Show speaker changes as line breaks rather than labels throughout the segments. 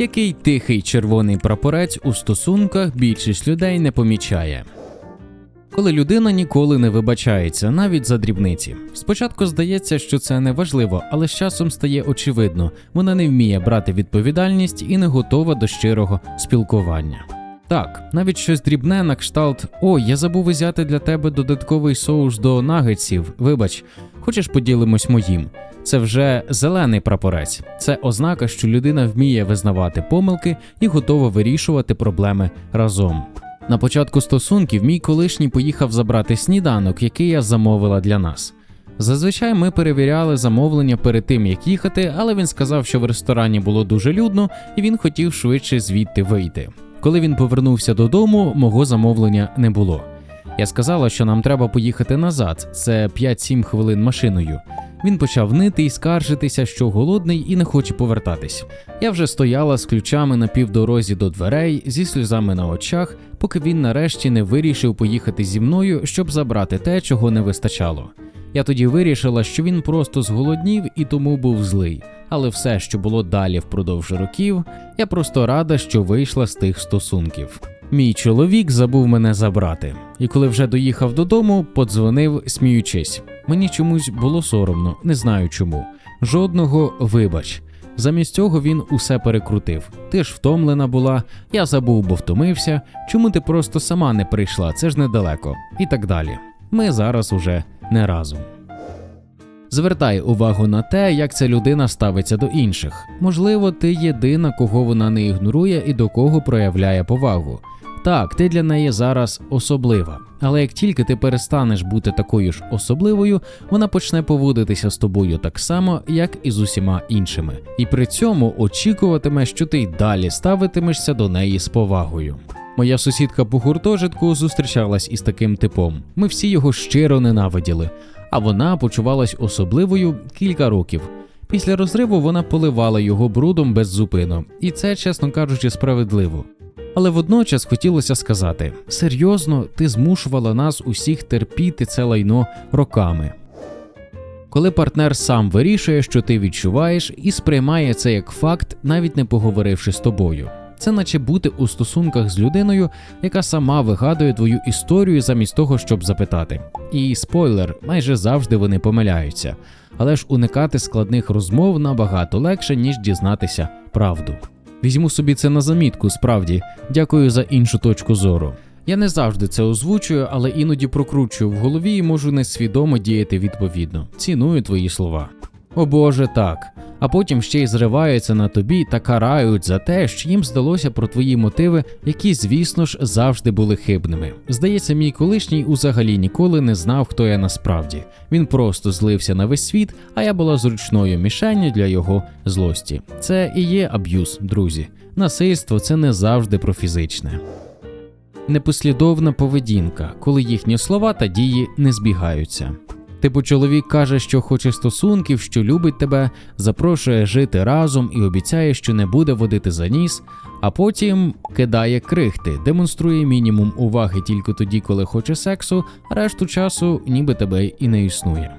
Який тихий червоний прапорець у стосунках більшість людей не помічає. Коли людина ніколи не вибачається, навіть за дрібниці. Спочатку здається, що це не важливо, але з часом стає очевидно, вона не вміє брати відповідальність і не готова до щирого спілкування. Так, навіть щось дрібне на кшталт Ой, я забув взяти для тебе додатковий соус до нагетсів. Вибач, хочеш поділимось моїм. Це вже зелений прапорець. Це ознака, що людина вміє визнавати помилки і готова вирішувати проблеми разом. На початку стосунків мій колишній поїхав забрати сніданок, який я замовила для нас. Зазвичай ми перевіряли замовлення перед тим, як їхати, але він сказав, що в ресторані було дуже людно, і він хотів швидше звідти вийти. Коли він повернувся додому, мого замовлення не було. Я сказала, що нам треба поїхати назад, це 5-7 хвилин машиною. Він почав нити і скаржитися, що голодний і не хоче повертатись. Я вже стояла з ключами на півдорозі до дверей зі сльозами на очах, поки він нарешті не вирішив поїхати зі мною, щоб забрати те, чого не вистачало. Я тоді вирішила, що він просто зголоднів і тому був злий. Але все, що було далі впродовж років, я просто рада, що вийшла з тих стосунків. Мій чоловік забув мене забрати, і коли вже доїхав додому, подзвонив, сміючись. Мені чомусь було соромно, не знаю чому. Жодного вибач. Замість цього він усе перекрутив. Ти ж втомлена була, я забув, бо втомився. Чому ти просто сама не прийшла? Це ж недалеко. І так далі. Ми зараз уже не разом. Звертай увагу на те, як ця людина ставиться до інших. Можливо, ти єдина, кого вона не ігнорує і до кого проявляє повагу. Так, ти для неї зараз особлива, але як тільки ти перестанеш бути такою ж особливою, вона почне поводитися з тобою так само, як і з усіма іншими, і при цьому очікуватиме, що ти й далі ставитимешся до неї з повагою. Моя сусідка по гуртожитку зустрічалась із таким типом. Ми всі його щиро ненавиділи, а вона почувалась особливою кілька років. Після розриву вона поливала його брудом без зупину, і це, чесно кажучи, справедливо. Але водночас хотілося сказати: серйозно, ти змушувала нас усіх терпіти це лайно роками. Коли партнер сам вирішує, що ти відчуваєш, і сприймає це як факт, навіть не поговоривши з тобою. Це наче бути у стосунках з людиною, яка сама вигадує твою історію замість того, щоб запитати. І спойлер, майже завжди вони помиляються, але ж уникати складних розмов набагато легше, ніж дізнатися правду. Візьму собі це на замітку, справді, дякую за іншу точку зору. Я не завжди це озвучую, але іноді прокручую в голові і можу несвідомо діяти відповідно. Ціную твої слова. О Боже, так. А потім ще й зриваються на тобі та карають за те, що їм здалося про твої мотиви, які, звісно ж, завжди були хибними. Здається, мій колишній взагалі ніколи не знав, хто я насправді. Він просто злився на весь світ, а я була зручною мішенню для його злості. Це і є аб'юз, друзі. Насильство це не завжди про фізичне. Непослідовна поведінка, коли їхні слова та дії не збігаються. Типу, чоловік каже, що хоче стосунків, що любить тебе, запрошує жити разом і обіцяє, що не буде водити за ніс, а потім кидає крихти, демонструє мінімум уваги тільки тоді, коли хоче сексу, а решту часу ніби тебе і не існує.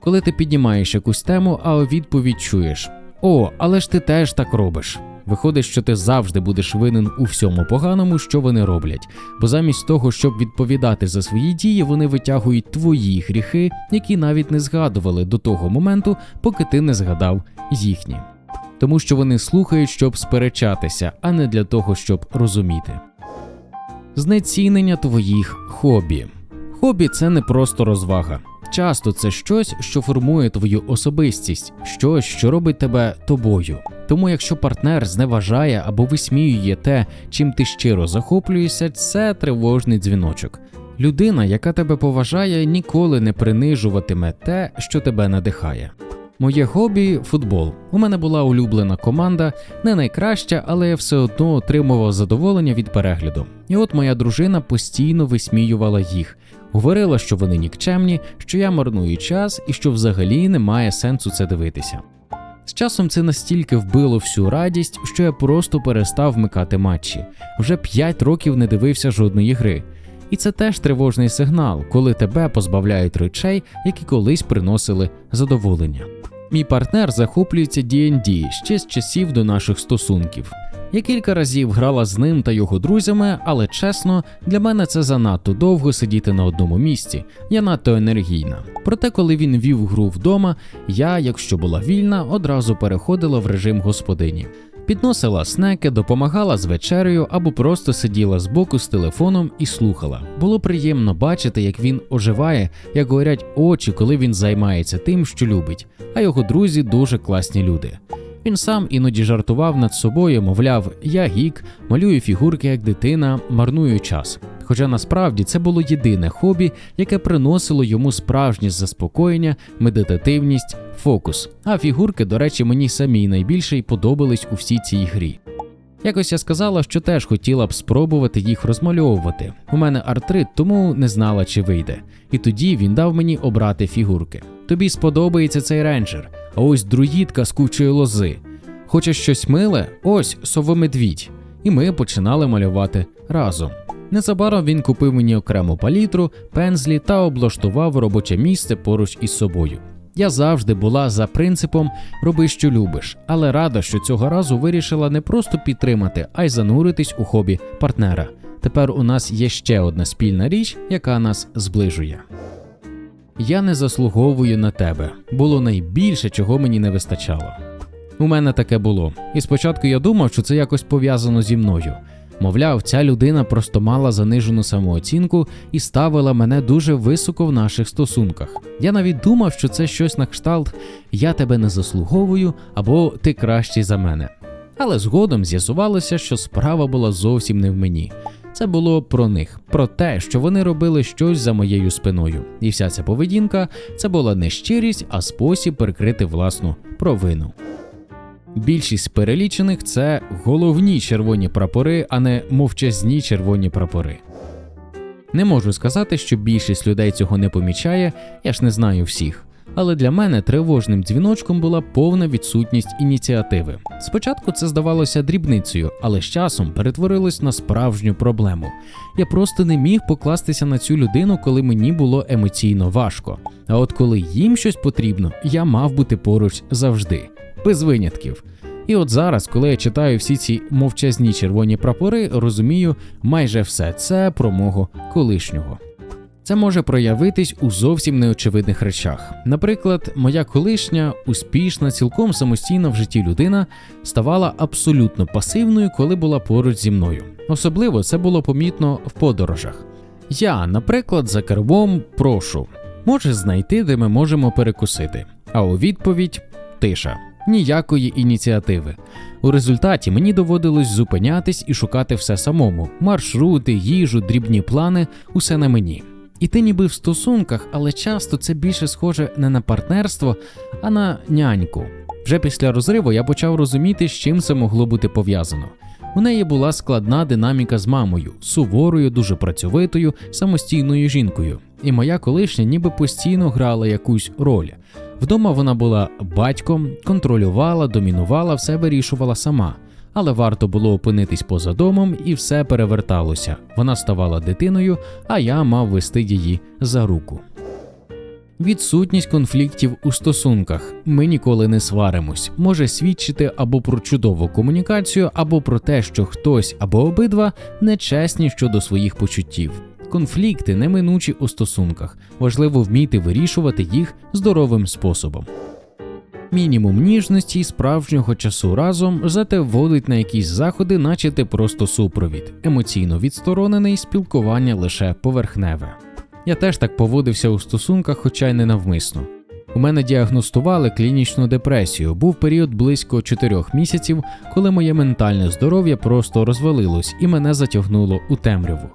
Коли ти піднімаєш якусь тему, а у відповідь чуєш: О, але ж ти теж так робиш. Виходить, що ти завжди будеш винен у всьому поганому, що вони роблять, бо замість того, щоб відповідати за свої дії, вони витягують твої гріхи, які навіть не згадували до того моменту, поки ти не згадав їхні. Тому що вони слухають, щоб сперечатися, а не для того, щоб розуміти. Знецінення твоїх хобі. Хобі це не просто розвага. Часто це щось, що формує твою особистість, щось, що робить тебе тобою. Тому, якщо партнер зневажає або висміює те, чим ти щиро захоплюєшся, це тривожний дзвіночок. Людина, яка тебе поважає, ніколи не принижуватиме те, що тебе надихає. Моє хобі футбол. У мене була улюблена команда, не найкраща, але я все одно отримував задоволення від перегляду. І от моя дружина постійно висміювала їх, говорила, що вони нікчемні, що я марную час і що взагалі немає сенсу це дивитися. З часом це настільки вбило всю радість, що я просто перестав вмикати матчі. Вже 5 років не дивився жодної гри. І це теж тривожний сигнал, коли тебе позбавляють речей, які колись приносили задоволення. Мій партнер захоплюється D&D ще з часів до наших стосунків. Я кілька разів грала з ним та його друзями, але чесно, для мене це занадто довго сидіти на одному місці. Я надто енергійна. Проте, коли він вів гру вдома, я, якщо була вільна, одразу переходила в режим господині. Підносила снеки, допомагала з вечерею або просто сиділа збоку з телефоном і слухала. Було приємно бачити, як він оживає, як горять очі, коли він займається тим, що любить, а його друзі дуже класні люди. Він сам іноді жартував над собою, мовляв, я гік, малюю фігурки як дитина, марную час. Хоча насправді це було єдине хобі, яке приносило йому справжнє заспокоєння, медитативність, фокус. А фігурки, до речі, мені самій найбільше й подобались у всій цій грі. Якось я сказала, що теж хотіла б спробувати їх розмальовувати. У мене артрит, тому не знала, чи вийде. І тоді він дав мені обрати фігурки. Тобі сподобається цей рейнджер, а ось друїдка з кучою лози. Хочеш щось миле? Ось совомедвідь. І ми починали малювати разом. Незабаром він купив мені окрему палітру, пензлі та облаштував робоче місце поруч із собою. Я завжди була за принципом роби, що любиш, але рада, що цього разу вирішила не просто підтримати, а й зануритись у хобі партнера. Тепер у нас є ще одна спільна річ, яка нас зближує. Я не заслуговую на тебе. Було найбільше, чого мені не вистачало. У мене таке було. І спочатку я думав, що це якось пов'язано зі мною. Мовляв, ця людина просто мала занижену самооцінку і ставила мене дуже високо в наших стосунках. Я навіть думав, що це щось на кшталт я тебе не заслуговую або ти кращий за мене. Але згодом з'ясувалося, що справа була зовсім не в мені. Це було про них, про те, що вони робили щось за моєю спиною. І вся ця поведінка це була не щирість, а спосіб прикрити власну провину. Більшість перелічених це головні червоні прапори, а не мовчазні червоні прапори. Не можу сказати, що більшість людей цього не помічає, я ж не знаю всіх. Але для мене тривожним дзвіночком була повна відсутність ініціативи. Спочатку це здавалося дрібницею, але з часом перетворилось на справжню проблему. Я просто не міг покластися на цю людину, коли мені було емоційно важко. А от коли їм щось потрібно, я мав бути поруч завжди, без винятків. І от зараз, коли я читаю всі ці мовчазні червоні прапори, розумію, майже все це про мого колишнього. Це може проявитись у зовсім неочевидних речах. Наприклад, моя колишня, успішна, цілком самостійна в житті людина ставала абсолютно пасивною, коли була поруч зі мною. Особливо це було помітно в подорожах. Я, наприклад, за кермом прошу, можеш знайти, де ми можемо перекусити. А у відповідь тиша. Ніякої ініціативи. У результаті мені доводилось зупинятись і шукати все самому: маршрути, їжу, дрібні плани, усе на мені. І ти ніби в стосунках, але часто це більше схоже не на партнерство, а на няньку. Вже після розриву я почав розуміти, з чим це могло бути пов'язано. У неї була складна динаміка з мамою, суворою, дуже працьовитою, самостійною жінкою. І моя колишня ніби постійно грала якусь роль. Вдома вона була батьком, контролювала, домінувала, все вирішувала сама. Але варто було опинитись поза домом, і все переверталося. Вона ставала дитиною, а я мав вести її за руку. Відсутність конфліктів у стосунках. Ми ніколи не сваримось, може свідчити або про чудову комунікацію, або про те, що хтось або обидва нечесні щодо своїх почуттів. Конфлікти неминучі у стосунках. Важливо вміти вирішувати їх здоровим способом. Мінімум ніжності справжнього часу разом, зате вводить на якісь заходи, наче ти просто супровід, емоційно відсторонений, спілкування лише поверхневе. Я теж так поводився у стосунках, хоча й не навмисно. У мене діагностували клінічну депресію. Був період близько 4 місяців, коли моє ментальне здоров'я просто розвалилось і мене затягнуло у темряву.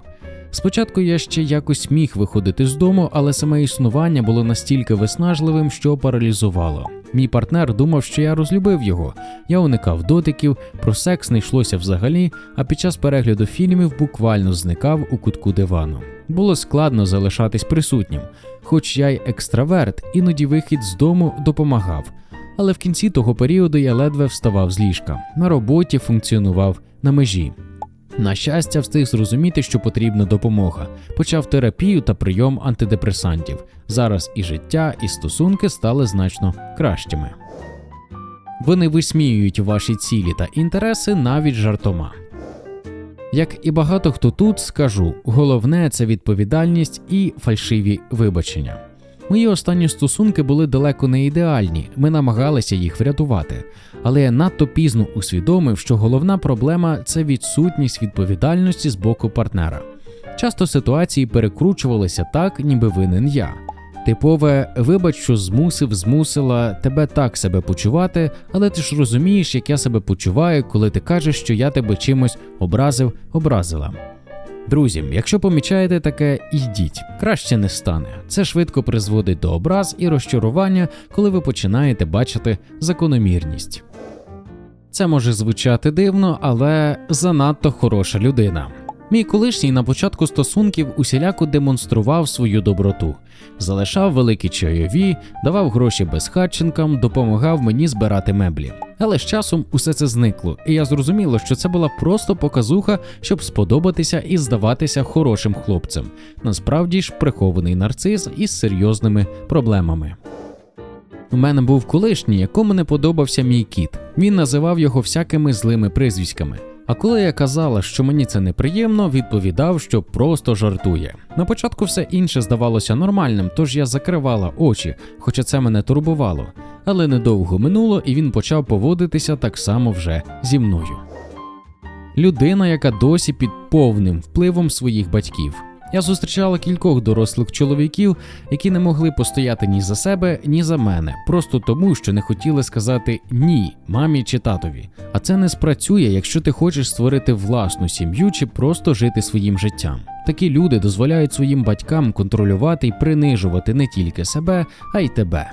Спочатку я ще якось міг виходити з дому, але саме існування було настільки виснажливим, що паралізувало. Мій партнер думав, що я розлюбив його. Я уникав дотиків, про секс не йшлося взагалі, а під час перегляду фільмів буквально зникав у кутку дивану. Було складно залишатись присутнім, хоч я й екстраверт, іноді вихід з дому допомагав. Але в кінці того періоду я ледве вставав з ліжка. На роботі функціонував на межі. На щастя, встиг зрозуміти, що потрібна допомога. Почав терапію та прийом антидепресантів. Зараз і життя, і стосунки стали значно кращими. Вони висміюють ваші цілі та інтереси навіть жартома. Як і багато хто тут скажу, головне це відповідальність і фальшиві вибачення. Мої останні стосунки були далеко не ідеальні, ми намагалися їх врятувати, але я надто пізно усвідомив, що головна проблема це відсутність відповідальності з боку партнера. Часто ситуації перекручувалися так, ніби винен я. Типове, вибач, що змусив, змусила тебе так себе почувати, але ти ж розумієш, як я себе почуваю, коли ти кажеш, що я тебе чимось образив, образила. Друзі, якщо помічаєте таке, йдіть, краще не стане. Це швидко призводить до образ і розчарування, коли ви починаєте бачити закономірність. Це може звучати дивно, але занадто хороша людина. Мій колишній на початку стосунків усіляко демонстрував свою доброту, залишав великі чайові, давав гроші безхатченкам, допомагав мені збирати меблі. Але з часом усе це зникло, і я зрозуміла, що це була просто показуха, щоб сподобатися і здаватися хорошим хлопцем. Насправді ж прихований нарцис із серйозними проблемами. У мене був колишній, якому не подобався мій кіт. Він називав його всякими злими прізвиськами. А коли я казала, що мені це неприємно, відповідав, що просто жартує. На початку все інше здавалося нормальним, тож я закривала очі, хоча це мене турбувало. Але недовго минуло, і він почав поводитися так само вже зі мною. Людина, яка досі під повним впливом своїх батьків. Я зустрічала кількох дорослих чоловіків, які не могли постояти ні за себе, ні за мене, просто тому, що не хотіли сказати ні мамі чи татові. А це не спрацює, якщо ти хочеш створити власну сім'ю чи просто жити своїм життям. Такі люди дозволяють своїм батькам контролювати і принижувати не тільки себе, а й тебе.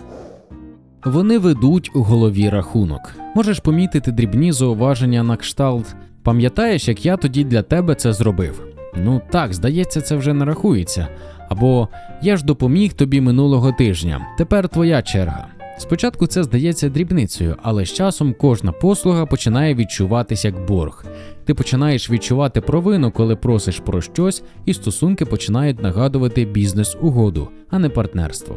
Вони ведуть у голові рахунок. Можеш помітити дрібні зауваження на кшталт. Пам'ятаєш, як я тоді для тебе це зробив? Ну так, здається, це вже не рахується. Або я ж допоміг тобі минулого тижня, тепер твоя черга. Спочатку це здається дрібницею, але з часом кожна послуга починає відчуватись як борг. Ти починаєш відчувати провину, коли просиш про щось, і стосунки починають нагадувати бізнес-угоду, а не партнерство.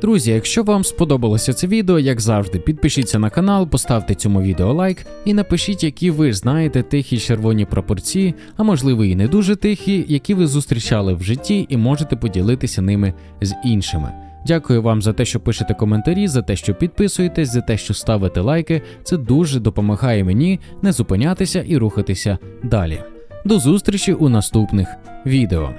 Друзі, якщо вам сподобалося це відео, як завжди, підпишіться на канал, поставте цьому відео лайк і напишіть, які ви знаєте тихі червоні пропорції, а можливо і не дуже тихі, які ви зустрічали в житті і можете поділитися ними з іншими. Дякую вам за те, що пишете коментарі, за те, що підписуєтесь, за те, що ставите лайки. Це дуже допомагає мені не зупинятися і рухатися далі. До зустрічі у наступних відео.